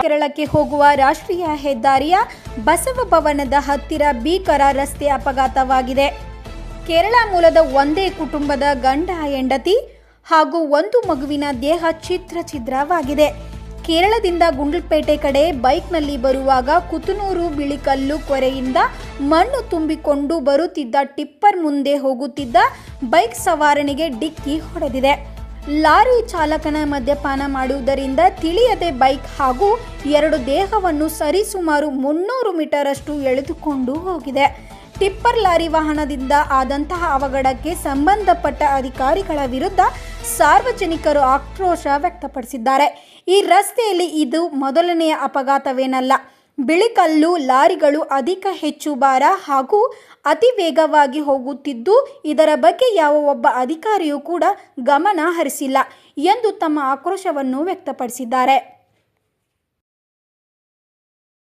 ಕೇರಳಕ್ಕೆ ಹೋಗುವ ರಾಷ್ಟ್ರೀಯ ಹೆದ್ದಾರಿಯ ಬಸವ ಭವನದ ಹತ್ತಿರ ಭೀಕರ ರಸ್ತೆ ಅಪಘಾತವಾಗಿದೆ. ಕೇರಳ ಮೂಲದ ಒಂದೇ ಕುಟುಂಬದ ಗಂಡ, ಹೆಂಡತಿ ಹಾಗೂ ಒಂದು ಮಗುವಿನ ದೇಹ ಚಿತ್ರ ಛಿದ್ರವಾಗಿದೆ ಕೇರಳದಿಂದ ಗುಂಡ್ಲಪೇಟೆ ಕಡೆ ಬೈಕ್ನಲ್ಲಿ ಬರುವಾಗ ಕುತನೂರು ಬಿಳಿಕಲ್ಲು ಕೊರೆಯಿಂದ ಮಣ್ಣು ತುಂಬಿಕೊಂಡು ಬರುತ್ತಿದ್ದ ಟಿಪ್ಪರ್ ಮುಂದೆ ಹೋಗುತ್ತಿದ್ದ ಬೈಕ್ ಸವಾರನಿಗೆ ಡಿಕ್ಕಿ ಹೊಡೆದಿದೆ. ಲಾರಿ ಚಾಲಕನ ಮದ್ಯಪಾನ ಮಾಡುವುದರಿಂದ ತಿಳಿಯದೆ ಬೈಕ್ ಹಾಗೂ ಎರಡು ದೇಹವನ್ನು ಸರಿಸುಮಾರು ಮುನ್ನೂರು ಮೀಟರಷ್ಟು ಎಳೆದುಕೊಂಡು ಹೋಗಿದೆ. ಟಿಪ್ಪರ್ ಲಾರಿ ವಾಹನದಿಂದ ಆದಂತಹ ಅವಘಡಕ್ಕೆ ಸಂಬಂಧಪಟ್ಟ ಅಧಿಕಾರಿಗಳ ವಿರುದ್ಧ ಸಾರ್ವಜನಿಕರು ಆಕ್ರೋಶ ವ್ಯಕ್ತಪಡಿಸಿದ್ದಾರೆ. ಈ ರಸ್ತೆಯಲ್ಲಿ ಇದು ಮೊದಲನೆಯ ಅಪಘಾತವೇನಲ್ಲ. ಬಿಳಿಕಲ್ಲು ಲಾರಿಗಳು ಅಧಿಕ ಹೆಚ್ಚು ಭಾರ ಹಾಗೂ ಅತಿ ವೇಗವಾಗಿ ಹೋಗುತ್ತಿದ್ದು, ಇದರ ಬಗ್ಗೆ ಯಾವ ಒಬ್ಬ ಅಧಿಕಾರಿಯೂ ಕೂಡ ಗಮನ ಹರಿಸಿಲ್ಲ ಎಂದು ತಮ್ಮ ಆಕ್ರೋಶವನ್ನು ವ್ಯಕ್ತಪಡಿಸಿದ್ದಾರೆ.